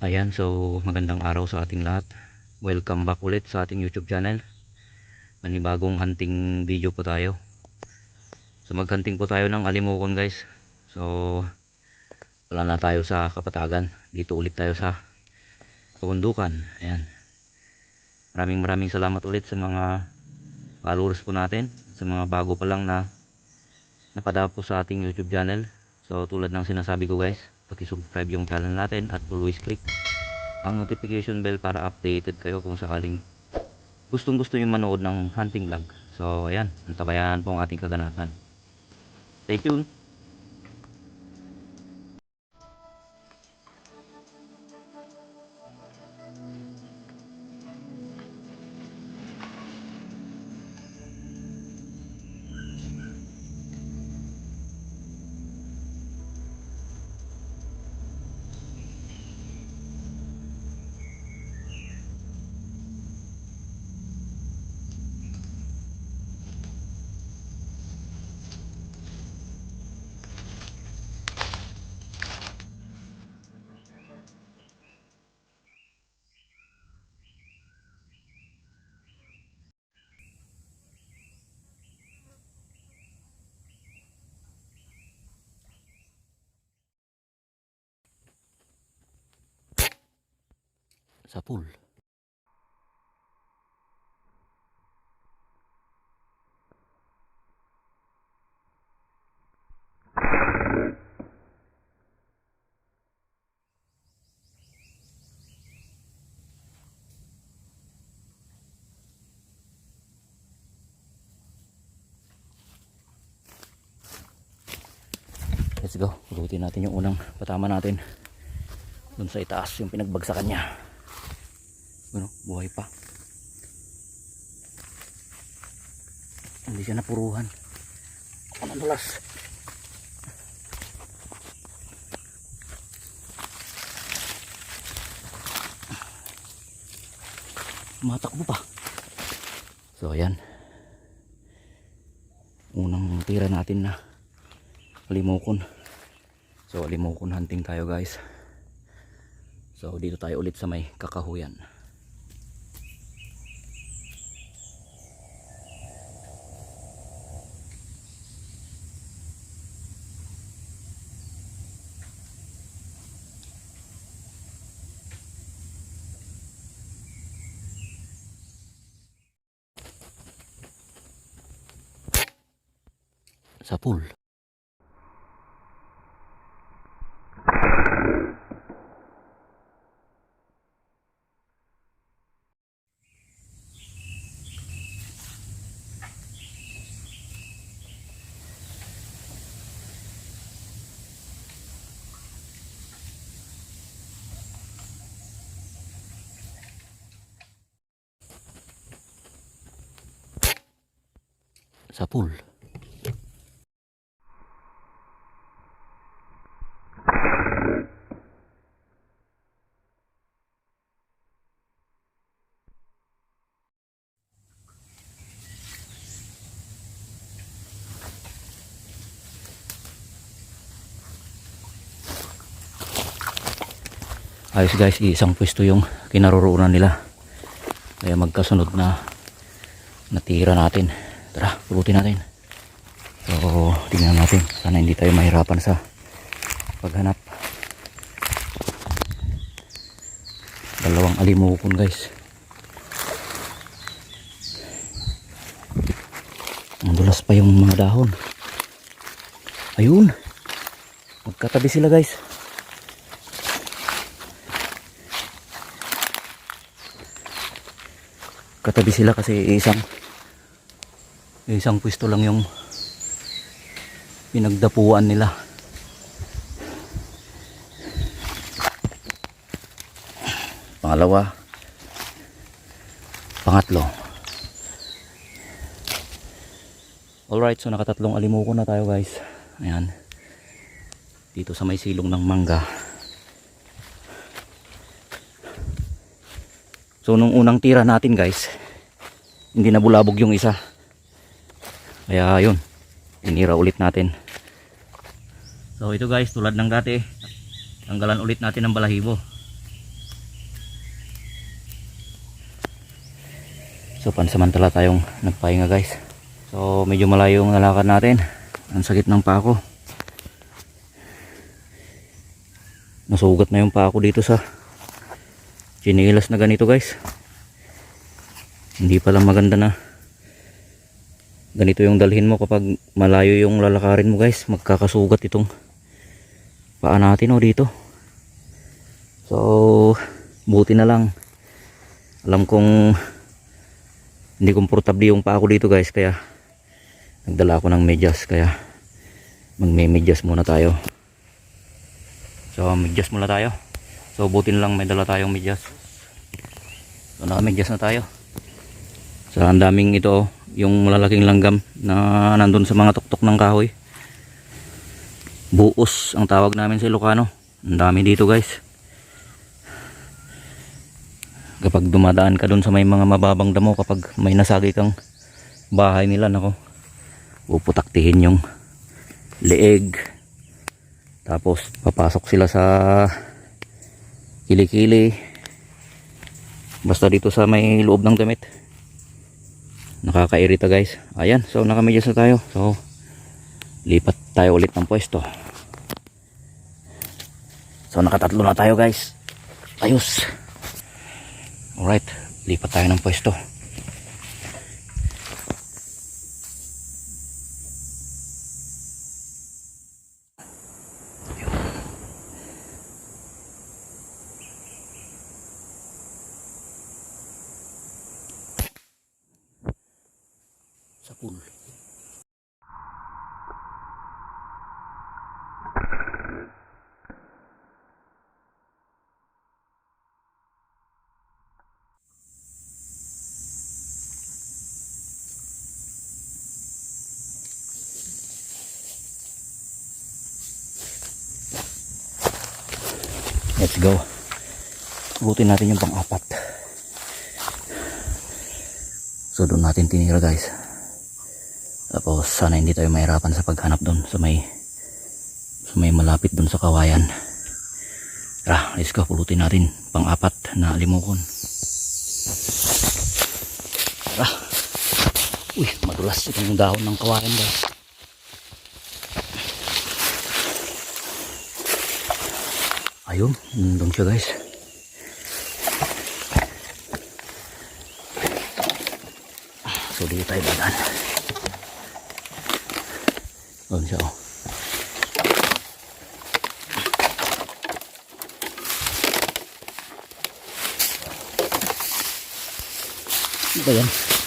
Ayan, so magandang araw sa ating lahat. Welcome back ulit sa ating YouTube channel. Manibagong hunting video po tayo. So maghunting po tayo ng alimokon guys. So wala na tayo sa kapatagan. Dito ulit tayo sa kabundukan. Ayan. Maraming maraming salamat ulit sa mga followers po natin. Sa mga bago pa lang na napadap po sa ating YouTube channel. So tulad ng sinasabi ko guys, paki-subscribe yung channel natin at always click ang notification bell para updated kayo kung sakaling gustong gusto yung manood ng hunting vlog. So ayan, antabayan po ang ating kaganapan. Stay tuned. Sa pool. Let's go. Pulutin natin yung unang patama natin. Doon sa itaas yung pinagbagsakan niya. Ano, buhay pa. Hindi siya napuruhan. Ako nadulas. Matakbo pa. So, ayan. Unang tira natin na limukon. So, limukon hunting tayo guys. So, dito tayo ulit sa may kakahuyan. Sa pool. Sa pool. Ayos guys. Isang pwesto yung kinaroroonan nila. Kaya magkasunod na natira natin. Tara pulutin natin. So tingnan natin. Sana hindi tayo mahirapan sa paghanap. Dalawang alimukon guys. Ang dulas pa yung mga dahon. Ayun! Magkatabi sila guys katabi sila kasi isang isang pwesto lang yung pinagdapuan nila. Pangalawa. Pangatlo. Alright so nakatatlong alimuko na tayo guys. Ayan. Dito sa may silong ng mangga. So nung unang tira natin guys, hindi nabulabog yung isa. Kaya yun inira ulit natin. So ito guys tulad ng dati tanggalan ulit natin ng balahibo. So pansamantala tayong nagpahinga guys. So medyo malayo ang nalakad natin. Ang sakit ng pako nasugat na yung pako dito sa chinilas na ganito guys. Hindi pala maganda na. Ganito yung dalhin mo kapag malayo yung lalakarin mo guys. Magkakasugat itong paa natin oh dito. So buti na lang. Alam kong hindi komportable yung paa ko dito guys. Kaya nagdala ako ng medyas. Kaya magme-medyas muna tayo. So medyas muna tayo. So buti na lang may dala tayong medyas. So naka-medyas na tayo so ang daming ito yung malalaking langgam na nandun sa mga tuktok ng kahoy. Buos ang tawag namin sa Ilocano. Ang dami dito guys. Kapag dumadaan ka doon sa may mga mababang damo kapag may nasagi kang bahay nila nako puputaktihin yung leeg. Tapos papasok sila sa kilikili. Basta dito sa may loob ng damit nakakairita guys. Ayan so nakamidyas na tayo. So lipat tayo ulit ng pwesto. So nakatatlo na tayo guys. Ayos. Alright, lipat tayo ng pwesto. Sa pool. Let's go. Butin natin yung pang-apat. So doon natin tinira guys. Tapos sana hindi tayo mahirapan sa paghanap doon sa may sa may malapit doon sa kawayan. Tara, let's go. Pulutin natin pang-apat na limukon. Tara. Uy, madulas itong dahon ng kawayan guys. Ayun, nandun siya guys. So dito tayo dadaan. Doon siya oh. Ano ba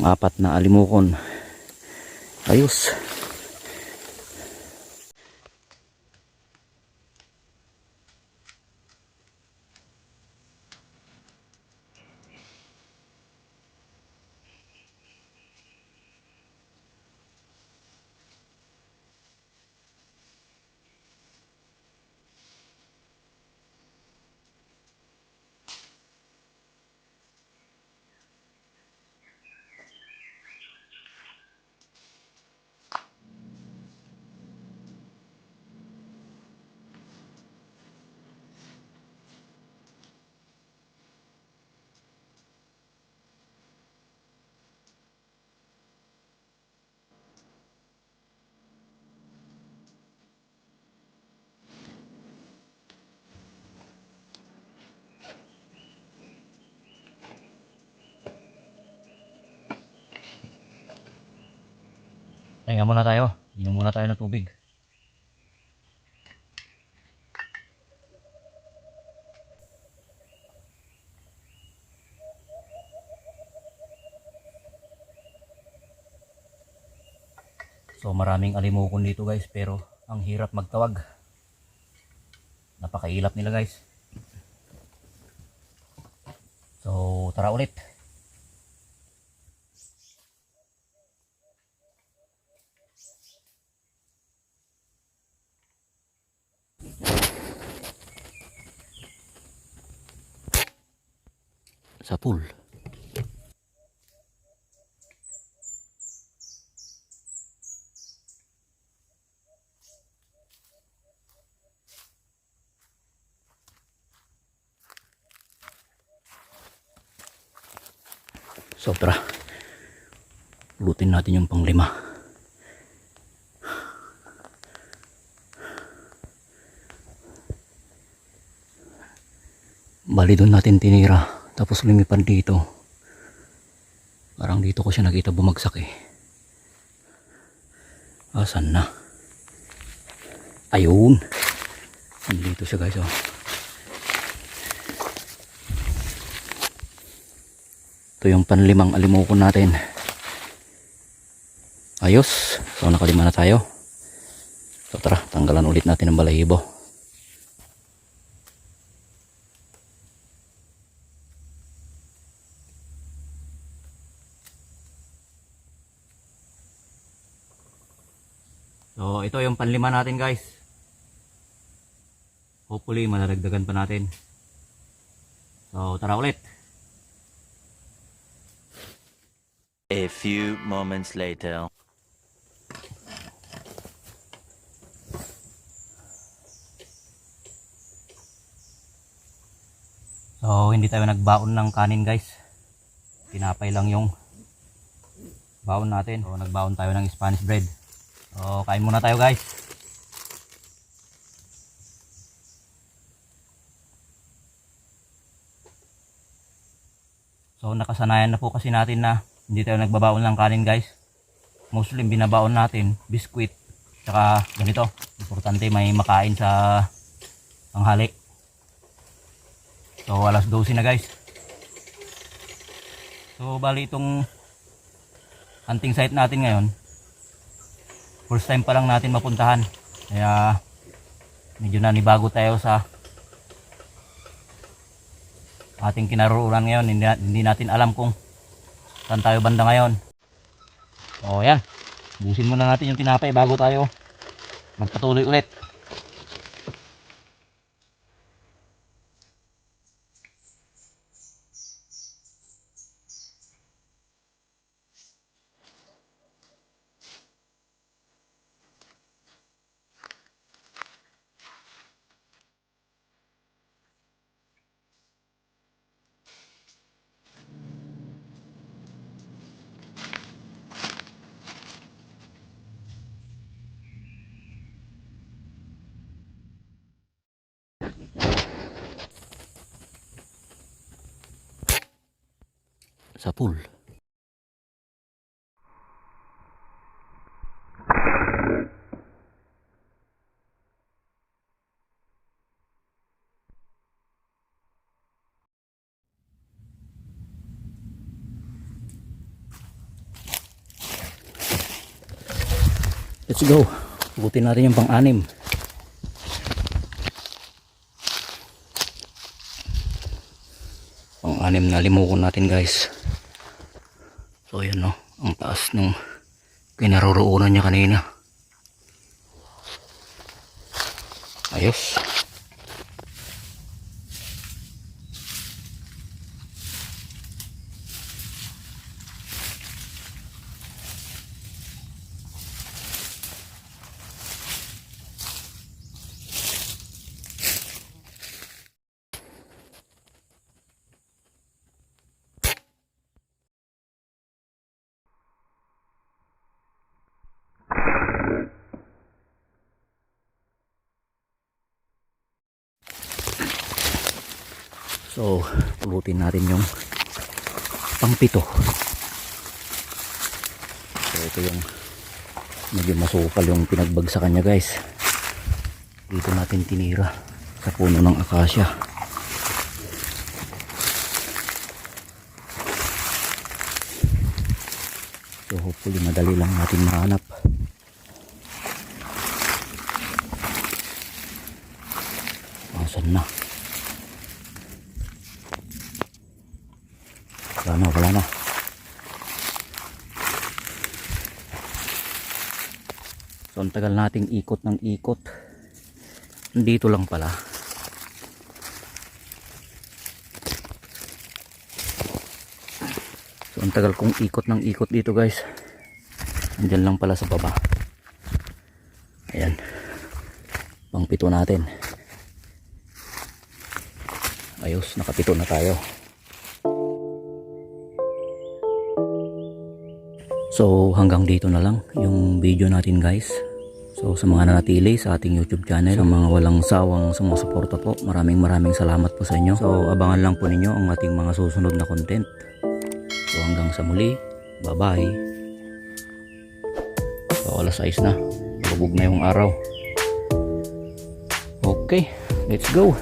yan? pang-apat na alimukon ayos Hinga muna tayo. Inom muna tayo ng tubig. So maraming alimukon dito guys pero ang hirap magtawag. Napakailap nila guys. So tara ulit. sa pool. So tara, lutin natin yung panglima. Bali doon natin tinira. Tapos lumipad dito. Parang dito ko siya nakita bumagsak eh. Asan na? Ayun. Nandito siya guys oh. Ito yung panlimang alimukon natin. Ayos. So nakalima na tayo. So tara, tanggalan ulit natin ang balahibo. So ito yung panlima natin guys. Hopefully malaragdagan pa natin. So tara ulit. A few moments later. So, hindi tayo nagbaon ng kanin guys. Tinapay lang yung baon natin. So, nagbaon tayo ng Spanish bread. So, kain muna tayo guys. So, nakasanayan na po kasi natin na hindi tayo nagbabaon ng kanin guys. Mostly binabaon natin biskwit tsaka ganito. Importante may makain sa tanghali. So alas 12 na guys. So bali itong hunting site natin ngayon. First time pa lang natin mapuntahan. Kaya medyo nanibago tayo sa ating kinaroonan ngayon. Hindi, hindi natin alam kung saan tayo banda ngayon. O yan. Busin muna natin yung tinapay bago tayo magpatuloy ulit. Sa pool. Let's go. Butin natin yung pang-anim. Pang-anim na limukon natin guys. So yan no, ang taas nung kinaroroonan niya kanina. Ayos. So, pulutin natin yung pangpito. So, ito yung medyo masukal yung pinagbagsakan niya guys. Dito natin tinira sa puno ng akasya. So, hopefully madali lang natin mahanap. Asan na? Wala na, wala na. So, ang tagal nating ikot ng ikot. Dito lang pala. So, ang tagal kong ikot ng ikot dito guys. Andyan lang pala sa baba. Ayan. Pangpito natin. Ayos, nakapito na tayo. So hanggang dito na lang yung video natin guys. So sa mga nanatili sa ating YouTube channel, sa mga walang sawang sumusuporta po, maraming maraming salamat po sa inyo. So abangan lang po ninyo ang ating mga susunod na content. So hanggang sa muli, bye bye. So alas 6 na, lubog na yung araw. Okay, let's go.